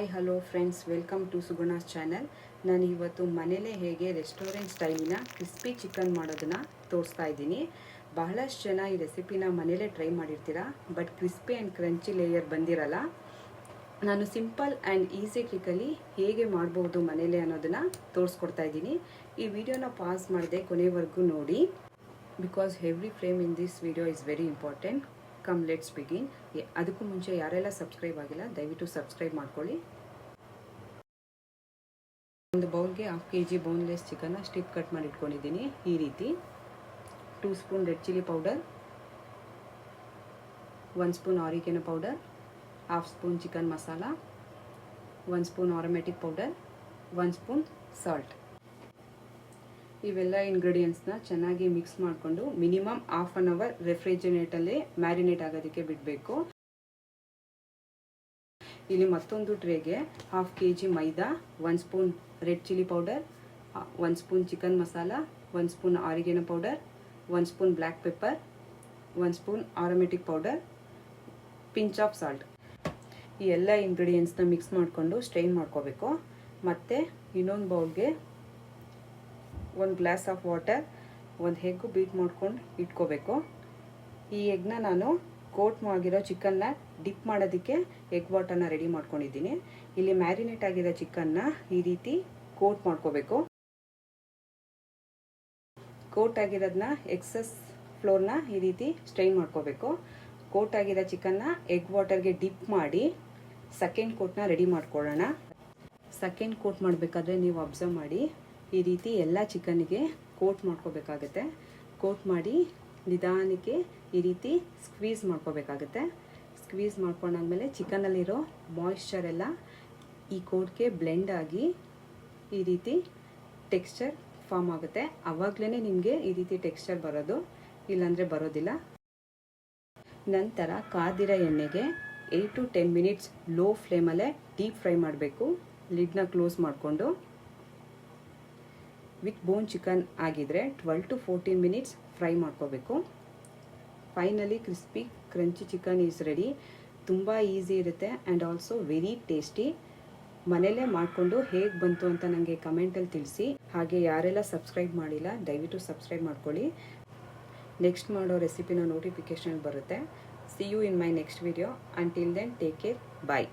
Hi hello friends welcome to Suguna's channel ನಾನು ಇವತ್ತು ಮನೇಲೇ ಹೇಗೆ ರೆಸ್ಟೋರೆಂಟ್ ಸ್ಟೈಲಿನ ಕ್ರಿಸ್ಪಿ ಚಿಕನ್ ಮಾಡೋದನ್ನು ತೋರಿಸ್ತಾ ಇದ್ದೀನಿ. ಬಹಳಷ್ಟು ಜನ ಈ ರೆಸಿಪಿನ ಮನೇಲೇ try ಮಾಡಿರ್ತೀರಾ but crispy and crunchy layer ಬಂದಿರಲ್ಲ. ನಾನು ಸಿಂಪಲ್ ಆ್ಯಂಡ್ ಈಸಿ ಟ್ರಿಕಲ್ಲಿ ಹೇಗೆ ಮಾಡ್ಬೋದು ಮನೇಲೆ ಅನ್ನೋದನ್ನು ತೋರಿಸ್ಕೊಡ್ತಾ ಇದ್ದೀನಿ. ಈ ವಿಡಿಯೋನ ಪಾಸ್ ಮಾಡದೆ ಕೊನೆವರೆಗೂ ನೋಡಿ because every frame in this video is very important come let's begin ಅದಕ್ಕೂ ಮುಂಚೆ ಯಾರೆಲ್ಲ ಸಬ್ಸ್ಕ್ರೈಬ್ ಆಗಿಲ್ಲ, ದಯವಿಟ್ಟು ಸಬ್ಸ್ಕ್ರೈಬ್ ಮಾಡ್ಕೊಳ್ಳಿ. ಒಂದು ಬೌಲ್ಗೆ ಹಾಫ್ ಕೆ ಜಿ ಬೋನ್ಲೆಸ್ ಚಿಕನ್ನ ಸ್ಟಿಪ್ ಕಟ್ ಮಾಡಿ ಇಟ್ಕೊಂಡಿದ್ದೀನಿ ಈ ರೀತಿ. Two spoon red chilli powder one spoon oregano powder half spoon chicken masala one spoon aromatic powder one spoon salt ಇವೆಲ್ಲ ಇಂಗ್ರೀಡಿಯೆಂಟ್ಸ್ನ ಚೆನ್ನಾಗಿ ಮಿಕ್ಸ್ ಮಾಡಿಕೊಂಡು ಮಿನಿಮಮ್ ಹಾಫ್ ಆನ್ ಅವರ್ ರೆಫ್ರಿಜರೇಟಲ್ಲಿ ಮ್ಯಾರಿನೇಟ್ ಆಗೋದಕ್ಕೆ ಬಿಡಬೇಕು. ಇಲ್ಲಿ ಮತ್ತೊಂದು ಟ್ರೇಗೆ half K G maida one spoon red chilli powder one spoon chicken masala one spoon oregano powder one spoon black pepper one spoon aromatic powder pinch of salt ಈ ಎಲ್ಲ ಇಂಗ್ರೀಡಿಯೆಂಟ್ಸ್ನ mix ಮಾಡಿಕೊಂಡು strain ಮಾಡ್ಕೋಬೇಕು. ಮತ್ತು ಇನ್ನೊಂದು ಬೌಲ್ಗೆ ಒಂದು ಗ್ಲಾಸ್ ಆಫ್ ವಾಟರ್, ಒಂದು egg beat ಮಾಡ್ಕೊಂಡು ಇಟ್ಕೋಬೇಕು. ಈ ಎಗ್ನ ನಾನು ಕೋಟ್ ಆಗಿರೋ ಚಿಕನ್ನ ಡಿಪ್ ಮಾಡೋದಕ್ಕೆ ಎಗ್ ವಾಟರ್ನ ರೆಡಿ ಮಾಡ್ಕೊಂಡಿದ್ದೀನಿ. ಇಲ್ಲಿ ಮ್ಯಾರಿನೇಟ್ ಆಗಿರೋ ಚಿಕನ್ನ ಈ ರೀತಿ ಕೋಟ್ ಮಾಡ್ಕೋಬೇಕು. ಕೋಟ್ ಆಗಿರೋದನ್ನ ಎಕ್ಸಸ್ ಫ್ಲೋರ್ನ ಈ ರೀತಿ ಸ್ಟ್ರೈನ್ ಮಾಡ್ಕೋಬೇಕು. ಕೋಟ್ ಆಗಿರೋ ಚಿಕನ್ನ ಎಗ್ ವಾಟರ್ಗೆ ಡಿಪ್ ಮಾಡಿ ಸೆಕೆಂಡ್ ಕೋಟ್ನ ರೆಡಿ ಮಾಡ್ಕೊಳ್ಳೋಣ. ಸೆಕೆಂಡ್ ಕೋಟ್ ಮಾಡಬೇಕಾದ್ರೆ ನೀವು ಅಬ್ಸರ್ವ್ ಮಾಡಿ. ಈ ರೀತಿ ಎಲ್ಲ ಚಿಕನ್ನಿಗೆ ಕೋಟ್ ಮಾಡ್ಕೋಬೇಕಾಗತ್ತೆ. ಕೋಟ್ ಮಾಡಿ ನಿಧಾನಕ್ಕೆ ಈ ರೀತಿ ಸ್ಕ್ವೀಸ್ ಮಾಡ್ಕೋಬೇಕಾಗತ್ತೆ. ಸ್ಕ್ವೀಸ್ ಮಾಡ್ಕೊಂಡಾದ್ಮೇಲೆ ಚಿಕನಲ್ಲಿರೋ ಮಾಯಿಶ್ಚರ್ ಎಲ್ಲ ಈ ಕೋಟ್ಗೆ ಬ್ಲೆಂಡ್ ಆಗಿ ಈ ರೀತಿ ಟೆಕ್ಸ್ಚರ್ ಫಾರ್ಮ್ ಆಗುತ್ತೆ. ಆವಾಗಲೇ ನಿಮಗೆ ಈ ರೀತಿ ಟೆಕ್ಸ್ಚರ್ ಬರೋದು, ಇಲ್ಲಾಂದರೆ ಬರೋದಿಲ್ಲ. ನಂತರ ಕಾದಿರ ಎಣ್ಣೆಗೆ eight to ten minutes low ಫ್ಲೇಮಲ್ಲೇ ಡೀಪ್ ಫ್ರೈ ಮಾಡಬೇಕು. ಲಿಡ್ನ ಕ್ಲೋಸ್ ಮಾಡಿಕೊಂಡು. ವಿತ್ ಬೋನ್ ಚಿಕನ್ ಆಗಿದ್ರೆ twelve to fourteen minutes fry ಮಾಡ್ಕೋಬೇಕು. Finally crispy crunchy chicken is ready ತುಂಬ ಈಸಿ ಇರುತ್ತೆ ಆ್ಯಂಡ್ ಆಲ್ಸೋ ವೆರಿ ಟೇಸ್ಟಿ ಮನೇಲೇ ಮಾಡಿಕೊಂಡು ಹೇಗೆ ಬಂತು ಅಂತ ನನಗೆ ಕಮೆಂಟಲ್ಲಿ ತಿಳಿಸಿ. ಹಾಗೆ ಯಾರೆಲ್ಲ ಸಬ್ಸ್ಕ್ರೈಬ್ ಮಾಡಿಲ್ಲ, ದಯವಿಟ್ಟು ಸಬ್ಸ್ಕ್ರೈಬ್ ಮಾಡ್ಕೊಳ್ಳಿ. ನೆಕ್ಸ್ಟ್ ಮಾಡೋ ರೆಸಿಪಿನ ನೋಟಿಫಿಕೇಷನ್ ಬರುತ್ತೆ. See you in my next video until then take care bye